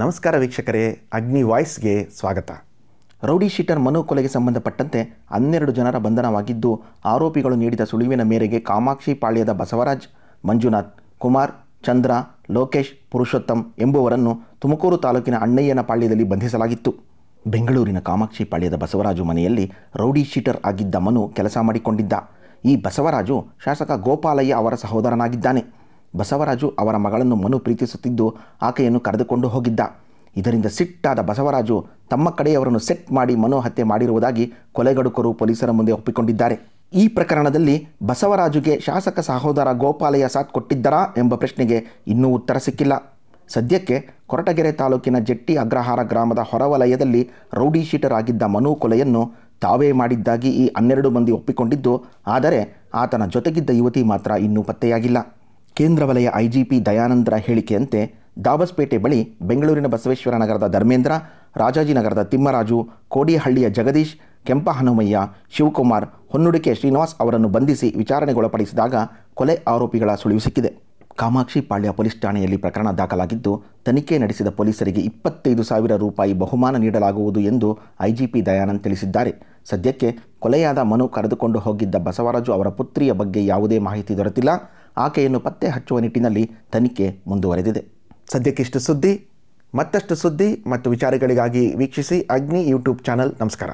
ನಮಸ್ಕಾರ ವೀಕ್ಷಕರೇ, ಅಗ್ನಿ ವಾಯ್ಸ್ಗೆ ಸ್ವಾಗತ. ರೌಡಿ ಶೀಟರ್ ಮನು ಕೊಲೆಗೆ ಸಂಬಂಧಪಟ್ಟಂತೆ ಹನ್ನೆರಡು ಜನರ ಬಂಧನವಾಗಿದ್ದು, ಆರೋಪಿಗಳು ನೀಡಿದ ಸುಳಿವಿನ ಮೇರೆಗೆ ಕಾಮಾಕ್ಷಿ ಪಾಳ್ಯದ ಬಸವರಾಜ್, ಮಂಜುನಾಥ್ ಕುಮಾರ್, ಚಂದ್ರ, ಲೋಕೇಶ್, ಪುರುಷೋತ್ತಮ್ ಎಂಬುವರನ್ನು ತುಮಕೂರು ತಾಲೂಕಿನ ಅಣ್ಣಯ್ಯನ ಪಾಳ್ಯದಲ್ಲಿ ಬಂಧಿಸಲಾಗಿತ್ತು. ಬೆಂಗಳೂರಿನ ಕಾಮಾಕ್ಷಿ ಪಾಳ್ಯದ ಬಸವರಾಜು ಮನೆಯಲ್ಲಿ ರೌಡಿ ಶೀಟರ್ ಆಗಿದ್ದ ಮನು ಕೆಲಸ ಮಾಡಿಕೊಂಡಿದ್ದ. ಈ ಬಸವರಾಜು ಶಾಸಕ ಗೋಪಾಲಯ್ಯ ಅವರ ಸಹೋದರನಾಗಿದ್ದಾನೆ. ಬಸವರಾಜು ಅವರ ಮಗಳನ್ನು ಮನು ಪ್ರೀತಿಸುತ್ತಿದ್ದು ಆಕೆಯನ್ನು ಕರೆದುಕೊಂಡು ಹೋಗಿದ್ದ. ಇದರಿಂದ ಸಿಟ್ಟಾದ ಬಸವರಾಜು ತಮ್ಮ ಕಡೆಯವರನ್ನು ಸೆಟ್ ಮಾಡಿ ಮನು ಹತ್ಯೆ ಮಾಡಿರುವುದಾಗಿ ಕೊಲೆಗಡುಕರು ಪೊಲೀಸರ ಮುಂದೆ ಒಪ್ಪಿಕೊಂಡಿದ್ದಾರೆ. ಈ ಪ್ರಕರಣದಲ್ಲಿ ಬಸವರಾಜುಗೆ ಶಾಸಕ ಸಹೋದರ ಗೋಪಾಲಯ್ಯ ಸಾಥ್ ಕೊಟ್ಟಿದ್ದರಾ ಎಂಬ ಪ್ರಶ್ನೆಗೆ ಇನ್ನೂ ಉತ್ತರ ಸಿಕ್ಕಿಲ್ಲ. ಸದ್ಯಕ್ಕೆ ಕೊರಟಗೆರೆ ತಾಲೂಕಿನ ಜೆಟ್ಟಿ ಅಗ್ರಹಾರ ಗ್ರಾಮದ ಹೊರವಲಯದಲ್ಲಿ ರೌಡಿ ಶೀಟರ್ ಆಗಿದ್ದ ಮನು ಕೊಲೆಯನ್ನು ತಾವೇ ಮಾಡಿದ್ದಾಗಿ ಈ ಹನ್ನೆರಡು ಮಂದಿ ಒಪ್ಪಿಕೊಂಡಿದ್ದು, ಆದರೆ ಆತನ ಜೊತೆಗಿದ್ದ ಯುವತಿ ಮಾತ್ರ ಇನ್ನೂ ಪತ್ತೆಯಾಗಿಲ್ಲ. ಕೇಂದ್ರ ವಲಯ ಐಜಿಪಿ ದಯಾನಂದರ ಹೇಳಿಕೆಯಂತೆ ದಾಬಸ್ಪೇಟೆ ಬಳಿ ಬೆಂಗಳೂರಿನ ಬಸವೇಶ್ವರ ನಗರದ ಧರ್ಮೇಂದ್ರ ರಾಜಾಜಿನಗರದ ತಿಮ್ಮರಾಜು, ಕೋಡಿಹಳ್ಳಿಯ ಜಗದೀಶ್ ಕೆಂಪ ಹನುಮಯ್ಯ ಶಿವಕುಮಾರ್, ಹೊನ್ನುಡಿಕೆ ಶ್ರೀನಿವಾಸ್ ಅವರನ್ನು ಬಂಧಿಸಿ ವಿಚಾರಣೆಗೊಳಪಡಿಸಿದಾಗ ಕೊಲೆ ಆರೋಪಿಗಳ ಸುಳಿವು ಸಿಕ್ಕಿದೆ. ಕಾಮಾಕ್ಷಿ ಪಾಳ್ಯ ಪೊಲೀಸ್ ಠಾಣೆಯಲ್ಲಿ ಪ್ರಕರಣ ದಾಖಲಾಗಿದ್ದು, ತನಿಖೆ ನಡೆಸಿದ ಪೊಲೀಸರಿಗೆ ಇಪ್ಪತ್ತೈದು ಸಾವಿರ ರೂಪಾಯಿ ಬಹುಮಾನ ನೀಡಲಾಗುವುದು ಎಂದು ಐಜಿಪಿ ದಯಾನಂದ್ ತಿಳಿಸಿದ್ದಾರೆ. ಸದ್ಯಕ್ಕೆ ಕೊಲೆಯಾದ ಮನು ಕರೆದುಕೊಂಡು ಹೋಗಿದ್ದ ಬಸವರಾಜು ಅವರ ಪುತ್ರಿಯ ಬಗ್ಗೆ ಯಾವುದೇ ಮಾಹಿತಿ ದೊರೆತಿಲ್ಲ. ಆಕೆಯನ್ನು ಪತ್ತೆ ಹಚ್ಚುವ ನಿಟ್ಟಿನಲ್ಲಿ ತನಿಖೆ ಮುಂದುವರೆದಿದೆ. ಸದ್ಯಕ್ಕಿಷ್ಟು ಸುದ್ದಿ, ಮತ್ತಷ್ಟು ಸುದ್ದಿ ಮತ್ತು ವಿಚಾರಗಳಿಗಾಗಿ ವೀಕ್ಷಿಸಿ ಅಗ್ನಿ ಯೂಟ್ಯೂಬ್ ಚಾನಲ್. ನಮಸ್ಕಾರ.